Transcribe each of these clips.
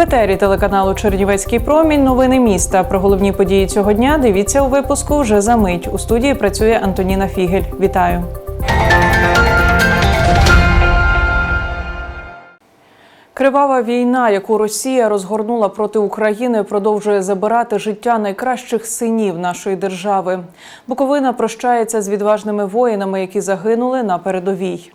Етері телеканалу Чернівецький промінь. Новини міста. Про головні події цього дня дивіться у випуску вже за мить. У студії працює Антоніна Фігель. Вітаю. Кривава війна, яку Росія розгорнула проти України, продовжує забирати життя найкращих синів нашої держави. Буковина прощається з відважними воїнами, які загинули на передовій.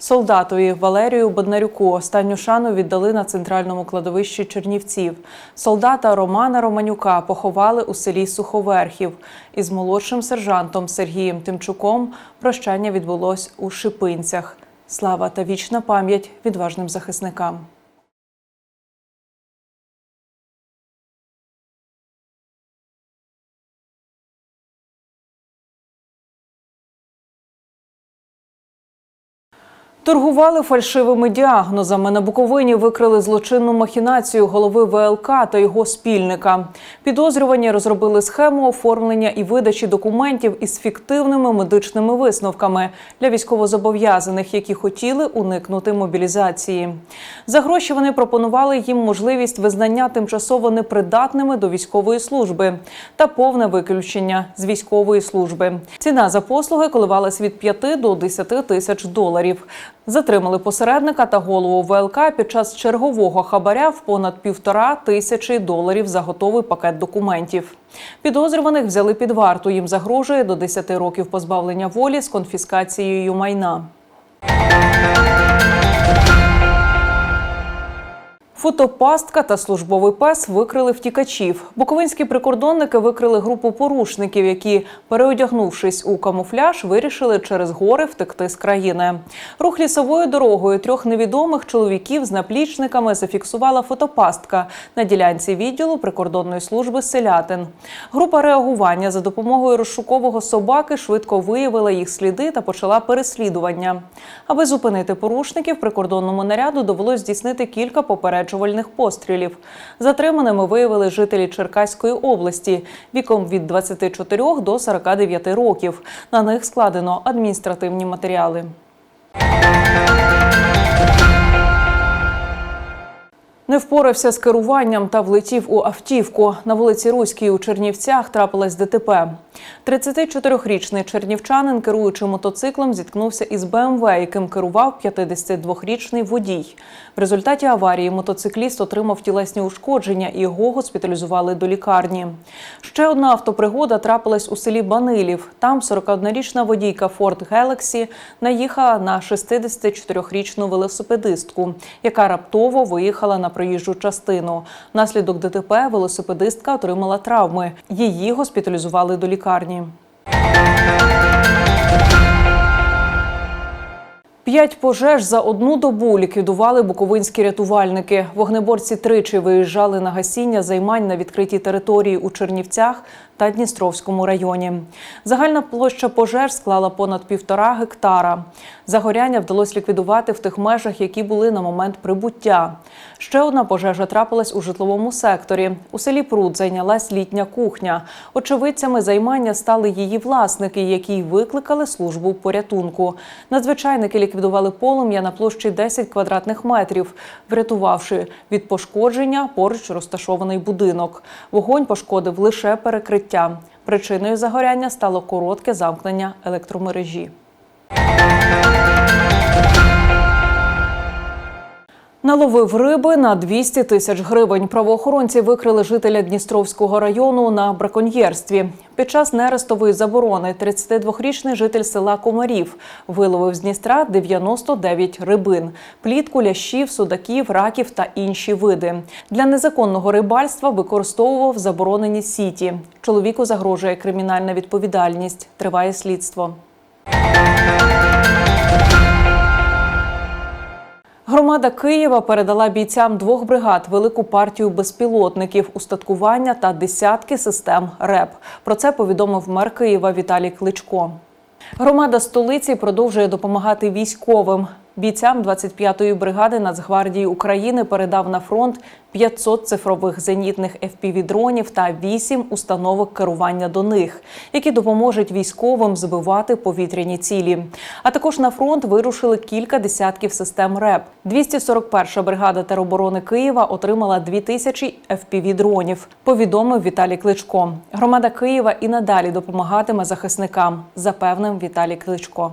Солдатові Валерію Боднарюку останню шану віддали на центральному кладовищі Чернівців. Солдата Романа Романюка поховали у селі Суховерхів. Із молодшим сержантом Сергієм Тимчуком прощання відбулось у Шипинцях. Слава та вічна пам'ять відважним захисникам. Торгували фальшивими діагнозами. На Буковині викрили злочинну махінацію голови ВЛК та його спільника. Підозрювані розробили схему оформлення і видачі документів із фіктивними медичними висновками для військовозобов'язаних, які хотіли уникнути мобілізації. За гроші вони пропонували їм можливість визнання тимчасово непридатними до військової служби та повне виключення з військової служби. Ціна за послуги коливалась від 5 до 10 тисяч доларів. Затримали посередника та голову ВЛК під час чергового хабаря в понад півтора тисячі доларів за готовий пакет документів. Підозрюваних взяли під варту. Їм загрожує до 10 років позбавлення волі з конфіскацією майна. Фотопастка та службовий пес викрили втікачів. Буковинські прикордонники викрили групу порушників, які, переодягнувшись у камуфляж, вирішили через гори втекти з країни. Рух лісовою дорогою трьох невідомих чоловіків з наплічниками зафіксувала фотопастка на ділянці відділу прикордонної служби селятин. Група реагування за допомогою розшукового собаки швидко виявила їх сліди та почала переслідування. Аби зупинити порушників, прикордонному наряду довелось здійснити кілька попереджувальних пострілів. Затриманими виявили жителі Черкаської області віком від 24 до 49 років. На них складено адміністративні матеріали. Не впорався з керуванням та влетів у автівку. На вулиці Руській у Чернівцях трапилась ДТП. 34-річний чернівчанин, керуючи мотоциклом, зіткнувся із БМВ, яким керував 52-річний водій. В результаті аварії мотоцикліст отримав тілесні ушкодження і його госпіталізували до лікарні. Ще одна автопригода трапилась у селі Банилів. Там 41-річна водійка Ford Galaxy наїхала на 64-річну велосипедистку, яка раптово виїхала на проїжджу частину. Наслідок ДТП велосипедистка отримала травми. Її госпіталізували до лікарні. П'ять пожеж за одну добу ліквідували буковинські рятувальники. Вогнеборці тричі виїжджали на гасіння займань на відкритій території у Чернівцях та Дністровському районі. Загальна площа пожеж склала понад півтора гектара. Загоряння вдалося ліквідувати в тих межах, які були на момент прибуття. Ще одна пожежа трапилась у житловому секторі. У селі Пруд зайнялась літня кухня. Очевидцями займання стали її власники, які й викликали службу порятунку. Надзвичайники ліквідували полум'я на площі 10 квадратних метрів, врятувавши від пошкодження поруч розташований будинок. Вогонь пошкодив лише перекриття. Причиною загоряння стало коротке замкнення електромережі. Наловив риби на 200 тисяч гривень. Правоохоронці викрили жителя Дністровського району на браконьєрстві. Під час нерестової заборони 32-річний житель села Комарів виловив з Дністра 99 рибин, плітку, лящів, судаків, раків та інші види. Для незаконного рибальства використовував заборонені сіті. Чоловіку загрожує кримінальна відповідальність. Триває слідство. Громада Києва передала бійцям двох бригад велику партію безпілотників, устаткування та десятки систем РЕП. Про це повідомив мер Києва Віталій Кличко. Громада столиці продовжує допомагати військовим. Бійцям 25-ї бригади Нацгвардії України передав на фронт 500 цифрових зенітних FPV-дронів та 8 установок керування до них, які допоможуть військовим збивати повітряні цілі. А також на фронт вирушили кілька десятків систем РЕП. 241-ша бригада тероборони Києва отримала 2000 FPV-дронів, повідомив Віталій Кличко. Громада Києва і надалі допомагатиме захисникам, запевнив Віталій Кличко.